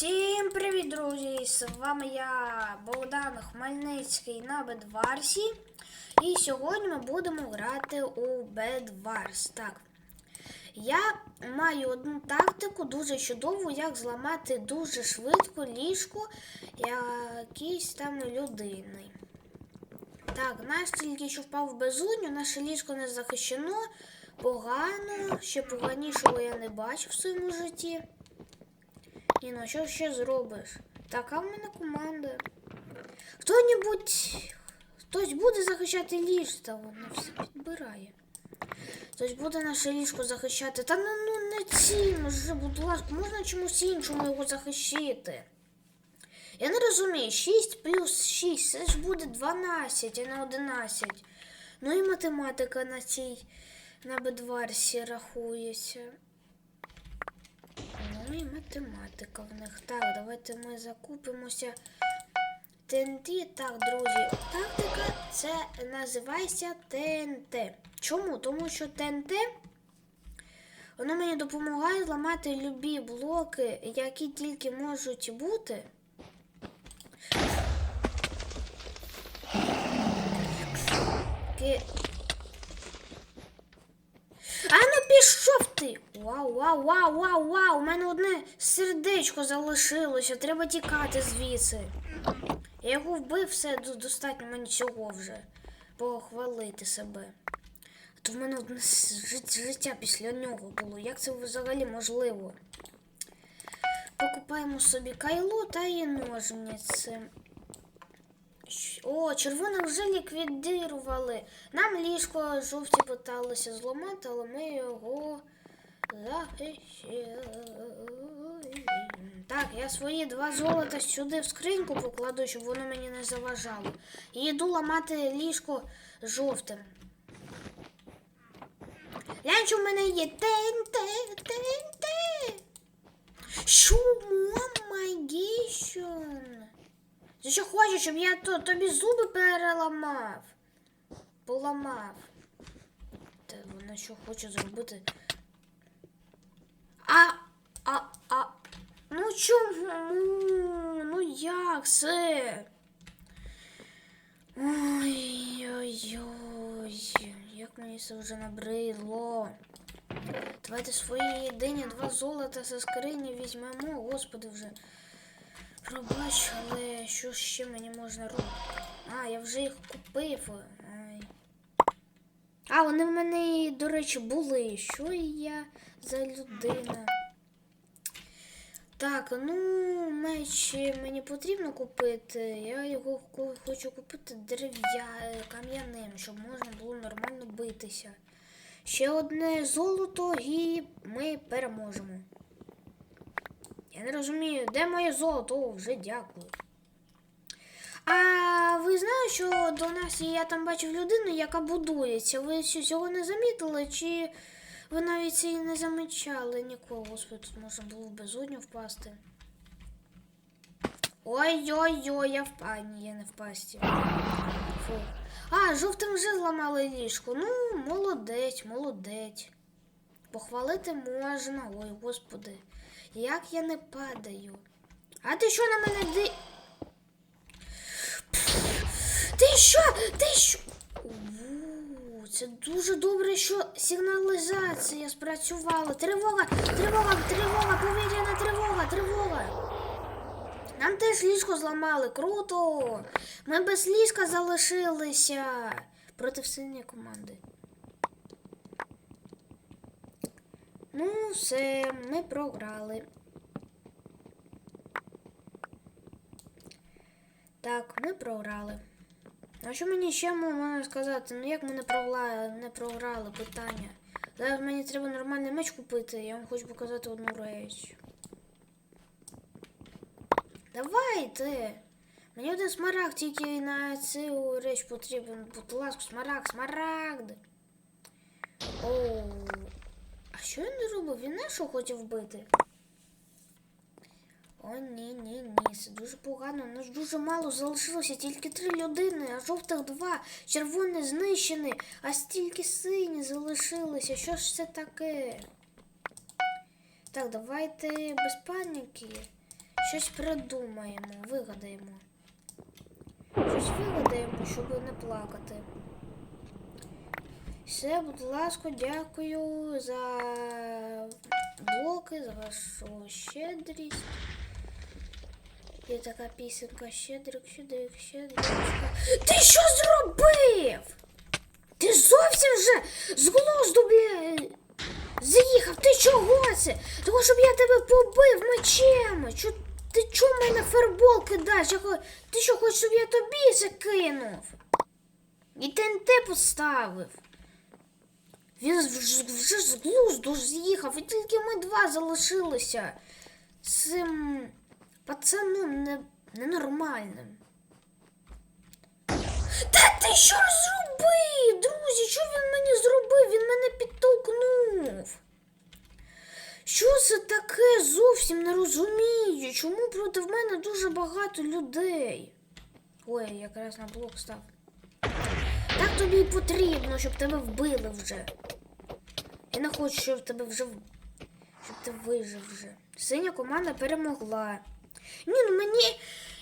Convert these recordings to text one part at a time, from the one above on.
Всім привіт, друзі! З вами я, Богдан Хмельницький на Бедварсі. І сьогодні ми будемо грати у Бедварс. Так. Я маю одну тактику дуже чудову, як зламати дуже швидко ліжко якійсь там людини. Так, наш тільки що впав в безодню, наше ліжко не захищено. Погано, ще поганішого я не бачив в своєму житті. Ні, ну що ще зробиш? Така в мене команда. Хто-небудь. Хтось буде захищати ліж, та вона все підбирає. Хтось буде наше ліжко захищати. Та ну, ну не цим вже, будь ласка, можна чомусь іншому його захищити. Я не розумію, 6 плюс 6, це ж буде 12, а не 11. Ну і математика на цій на бедварсі рахується. Ну і математика в них. Так, давайте ми закупимося. ТНТ. Так, друзі, тактика це називається ТНТ. Чому? Тому що ТНТ воно мені допомагає зламати любі блоки, які тільки можуть бути. Ки- а ну пішов ти! Вау, вау, вау, вау, вау! У мене одне сердечко залишилося. Треба тікати звідси. Я його вбив, все достатньо мені цього вже. Похвалити себе. А то в мене одне життя після нього було. Як це взагалі можливо? Покупаємо собі кайло та і ножниці. О, червоне вже ліквідирували. Нам ліжко жовті питалися зламати, але ми його. Так, я свої два золота сюди в скриньку покладу, щоб воно мені не заважало. І йду ламати ліжко жовтим. Глянь, що в мене є ТНТ, ТНТ. Що, мамагейшн? Ти що хочеш, щоб я то, тобі зуби переламав? Поламав. Та вона що хоче зробити? А, а, а. Ну чому? Ну як це? Ой-ой-ой, як мені це вже набридло. Давайте свої єдині два золота зі скрині візьмемо, господи вже. Пробач, але що ще мені можна робити? А, я вже їх купив. А, вони в мене, до речі, були. Що я за людина? Так, ну, меч мені потрібно купити. Я його хочу купити дерев'я кам'яним, щоб можна було нормально битися. Ще одне золото і ми переможемо. Я не розумію, де моє золото? О, вже дякую. А ви знаєте, що до нас я там бачив людину, яка будується. Ви цього не замітили? Чи ви навіть це і не замічали нікого? Господи, тут можна було в безодню впасти. Ой-ой-ой, я впа... Ні, я не впасті. Фу. А, жовтим вже зламали ліжку. Ну, молодець, молодець. Похвалити можна. Ой, господи. Як я не падаю. А ти що на мене ди. Ти що? Ти що? Це дуже добре, що сигналізація спрацювала. Тривога, тривога, тривога, повітряна тривога, тривога. Нам теж ліжко зламали. Круто! Ми без ліжка залишилися проти сильної команди. Ну, все, ми програли. Так, ми програли. А що мені ще можна сказати? Ну як ми не програли, не програли питання? Зараз мені треба нормальний меч купити, я вам хочу показати одну реч. Давайте! Мені один смарагд тільки на цю реч потрібен. Будь ласка, смарагд, смарагд. Оу. А що він не робив? Він що хотів вбити? О, ні, ні, ні, це дуже погано. Нас дуже мало залишилося, тільки три людини, а жовтих два, червоний знищений, а стільки сині залишилося. Що ж це таке? Так, давайте без паніки. щось придумаємо, вигадаємо. Щось вигадаємо, щоб не плакати. Все, будь ласка, дякую за блоки, за вашу щедрість. Є така пісенька щедрик, щедрик, щедричка. Ти що зробив? Ти зовсім вже з глузду, бля, заїхав. Ти чого це? Того, щоб я тебе побив мечем. Чо, ти в мене фербол кидаєш? Ти що хочеш, щоб я тобі це кинув? І ТНТ поставив. Він вже з глузду з'їхав, і тільки ми два залишилися цим пацаном не, ненормальним. Та ти що зробив, друзі? Що він мені зробив? Він мене підтолкнув. Що це таке? Зовсім не розумію. Чому проти мене дуже багато людей? Ой, якраз на блок став. Так тобі і потрібно, щоб тебе вбили вже. Я не хочу, щоб тебе вже щоб ти вижив вже. Синя команда перемогла. Ні, ну мені.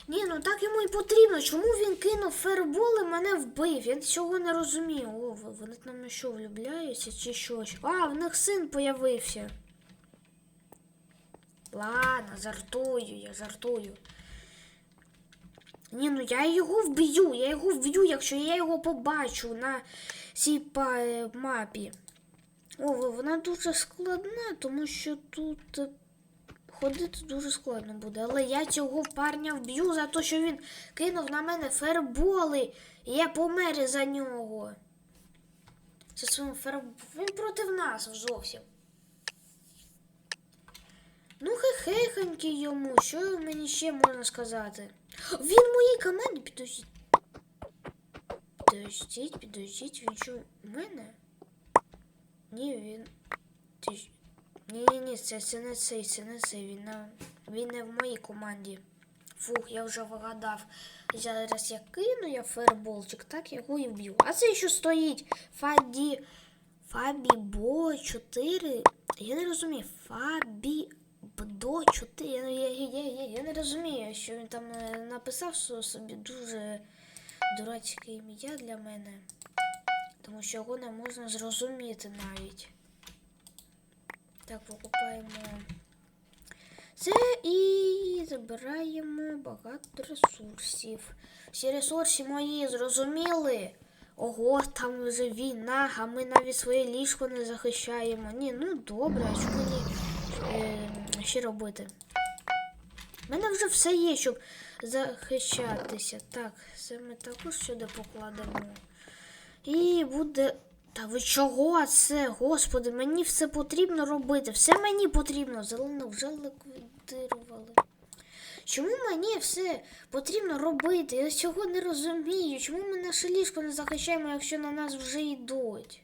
Ні, ну так йому і потрібно. Чому він кинув фербол і мене вбив? Я цього не розумію. О, вони там що, влюбляються чи що? А, в них син появився. Ладно, жартую, я жартую. Ні, ну я його вб'ю, я його вб'ю, якщо я його побачу на цій е, мапі. О, вона дуже складна, тому що тут е, ходити дуже складно буде. Але я цього парня вб'ю за те, що він кинув на мене ферболи, і я помер за нього. Це своїм ферб... Він проти нас зовсім. Ну, хехеньки йому, що мені ще можна сказати? Він моїй команді підождіть. Підождіть, підождіть, він що в мене? Ні, він. Ти... Ні, ні, ні, це, це не цей, це не цей. Він, на... він не в моїй команді. Фух, я вже вигадав. Зараз я кину я фаерболчик, так його і вб'ю. А це що стоїть? Фаді. Фабі Бо 4. Я не розумію. Фабі Бдо 4. Я, я, я, я, я не розумію, що він там е, написав собі дуже дурацьке ім'я для мене. Тому що його не можна зрозуміти навіть. Так, покупаємо це і забираємо багато ресурсів. Всі ресурси мої зрозуміли. Ого, там вже війна, а ми навіть своє ліжко не захищаємо. Ні, ну добре, а що мені е, ще робити? У мене вже все є, щоб захищатися. Так, це ми також сюди покладемо. І буде. Та ви чого це? Господи, мені все потрібно робити. Все мені потрібно. Зелену вже ліквідували. Чому мені все потрібно робити? Я цього не розумію. Чому ми наше ліжко не захищаємо, якщо на нас вже йдуть?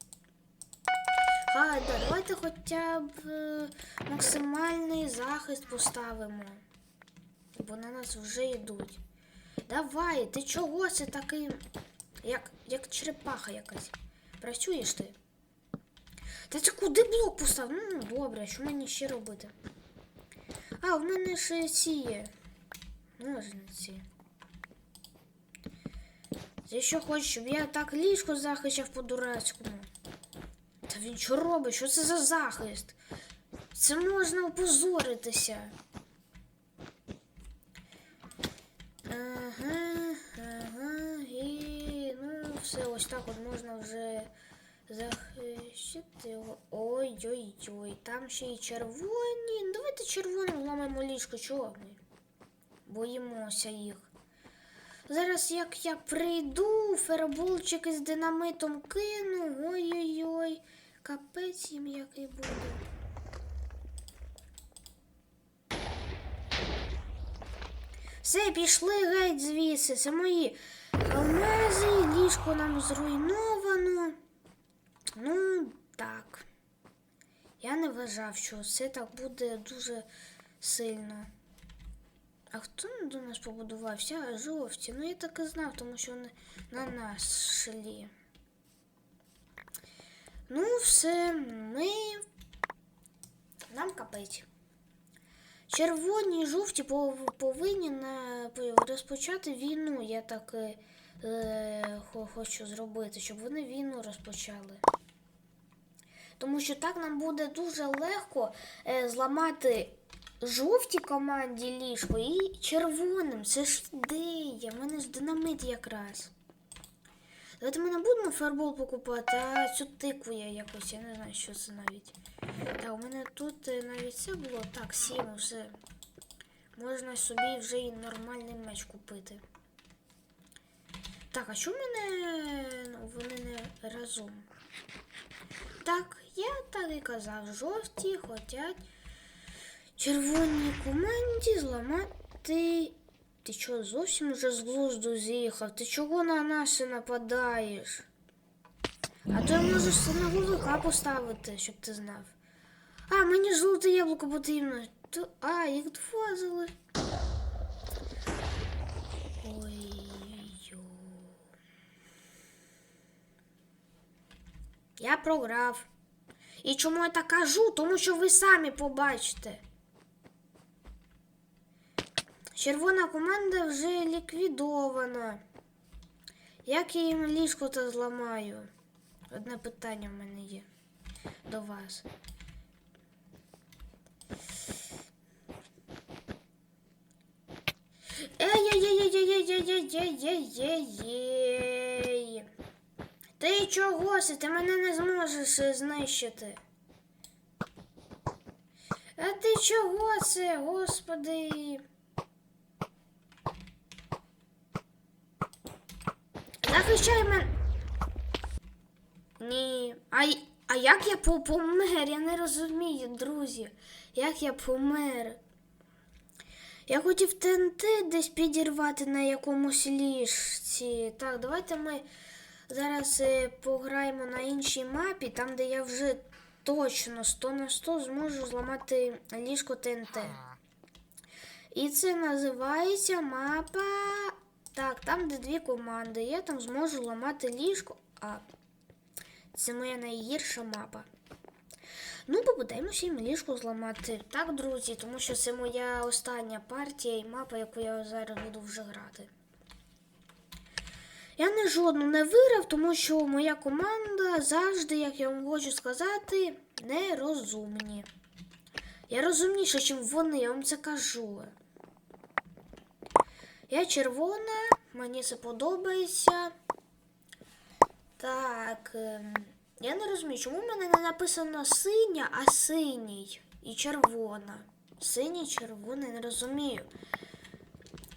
А, да, давайте хоча б е, максимальний захист поставимо. Бо на нас вже йдуть. Давай, ти чого це такий, як, як черепаха якась? Працюєш ти? Та це куди блок постав? Ну, добре, що мені ще робити? А, в мене ще ці є. Ножниці. Ти що хочеш, щоб я так ліжко захищав по дурацькому? Та він що робить? Що це за захист? Це можна опозоритися. Ага, все, ось так от можна вже захищити. Ой-ой-ой, там ще й червоні. Давайте червоним ламаємо ліжко, чого ми? Боїмося їх. Зараз як я прийду, ферболчик із динамитом кину. Ой-ой-ой, капець їм який буде. Все, пішли геть звідси. Це мої алмази, ліжко нам зруйновано. Ну, так. Я не вважав, що це так буде дуже сильно. А хто до нас побудувався? Жовті. Ну я так і знав, тому що вони на нас шли. Ну, все, ми. Нам капець. Червоні і жовті повинні розпочати війну. Я так е, е, хочу зробити, щоб вони війну розпочали. Тому що так нам буде дуже легко е, зламати жовтій команді ліжко і червоним. Це ж ідея. В мене ж динамит якраз. Давайте ми не будемо фарбол покупати, а цю тикву я якось, я не знаю, що це навіть. Так, у мене тут навіть це було. Так, сім вже. Можна собі вже і нормальний меч купити. Так, а що в мене ну, вони не разом? Так, я так і казав, жовті хочуть червоній команді зламати. Ти чого зовсім вже з глузду з'їхав? Ти чого на нас нападаєш? А то я можу силовика поставити, щоб ти знав. А, мені жовте яблуко потрібно. То, а, їх два зали. Ой-ой-ой. Я програв. І чому я так кажу? Тому що ви самі побачите. Червона команда вже ліквідована. Як я їм ліжко то зламаю? Одне питання в мене є до вас. Ей-ей-ей-ей-ей-ей-ей-ей-ей. Ти чого си? Ти мене не зможеш знищити. А ти чого це, господи? Захищай мене. Ні. А, а як я помер? Я не розумію, друзі. Як я помер? Я хотів ТНТ десь підірвати на якомусь ліжці. Так, давайте ми зараз е, пограємо на іншій мапі, там, де я вже точно 100 на 100 зможу зламати ліжко ТНТ. І це називається мапа. Так, там, де дві команди. Я там зможу ламати ліжко. А це моя найгірша мапа. Ну, попитаємося їм ліжко зламати. Так, друзі, тому що це моя остання партія і мапа, яку я зараз буду вже грати. Я не жодну не виграв, тому що моя команда завжди, як я вам хочу сказати, нерозумні. Я розумніша, ніж вони, я вам це кажу. Я червона, мені це подобається. Так. ем, Я не розумію, чому в мене не написано синя, а синій і червона. Синій, червоний, не розумію.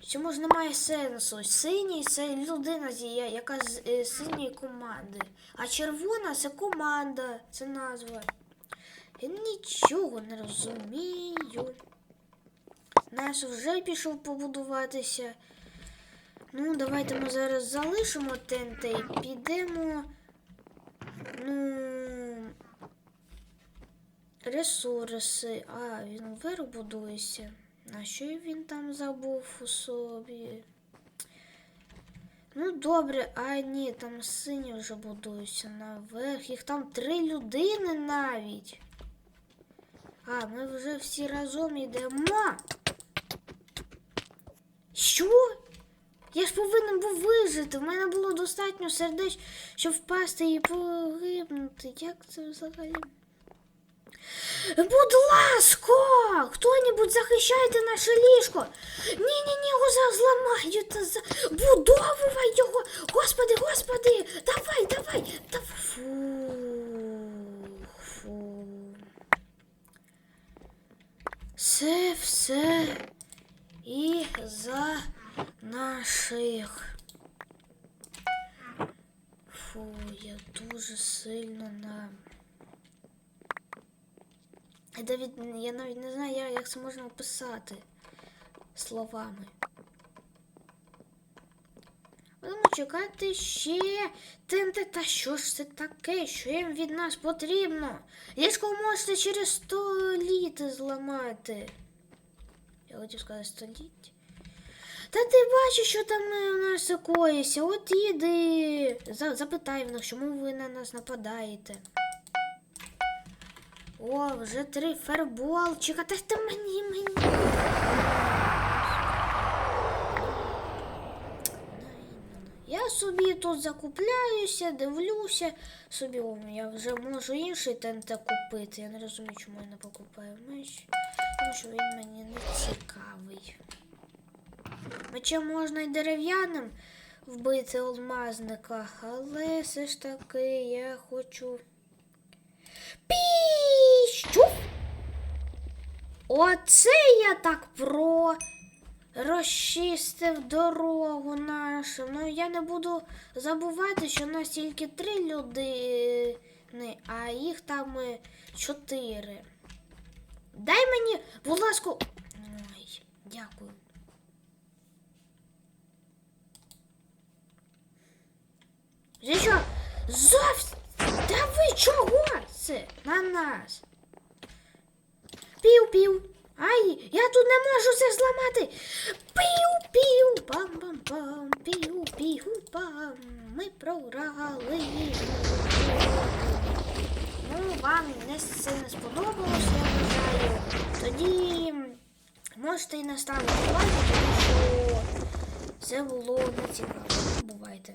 Чому ж немає сенсу? Синій це людина, яка з е, синьої команди. А червона це команда, це назва. Я нічого не розумію. Наш вже пішов побудуватися. Ну, давайте ми зараз залишимо ТНТ і підемо. Ну. Ресурси. А, він вверх будується. На що він там забув у собі? Ну, добре, а ні, там сині вже будуються наверх. Їх там три людини навіть. А, ми вже всі разом йдемо. Що? Я ж повинен був вижити. В мене було достатньо сердеч, щоб впасти і погибнути. Як це взагалі? Будь ласка, хто-небудь захищайте наше ліжко. Ні-ні-ні, його зламають. та за- його. Господи, господи, давай, давай. Та фу. Фу. Це все і за наших. Фу, я дуже сильно на. Навіть, я навіть не знаю, як це можна описати словами. Будемо чекати ще ТНТ. Та що ж це таке? Що їм від нас потрібно? Ліжко можете через 100 літ зламати. Хотів сказати століття. Та ти бачиш, що там е, у нас коїться. От іди. Запитай в них, чому ви на нас нападаєте. О, вже три ферболчика. Та ти мені мені. Я собі тут закупляюся, дивлюся. Собі о, я вже можу інший тент купити. Я не розумію, чому я не покупаю меч. Тому що він мені не цікавий. Мечем можна й дерев'яним вбити алмазника, але все ж таки я хочу. Піщу! Оце я так про розчистив дорогу нашу. Ну я не буду забувати, що у нас тільки три людини, а їх там е, чотири. Дай мені, будь ласка. Ой, дякую. Що? Зовсім. Та ви чого це на нас? Пів-пів. Ай, я тут не можу це зламати. Пів-пів. Пам-пам-пам. Пів-пів-пам. Ми програли. Ну, вам не сильно сподобалось, я. Тоді можете і наставити лайк, тому що це було не цікаво. Бувайте.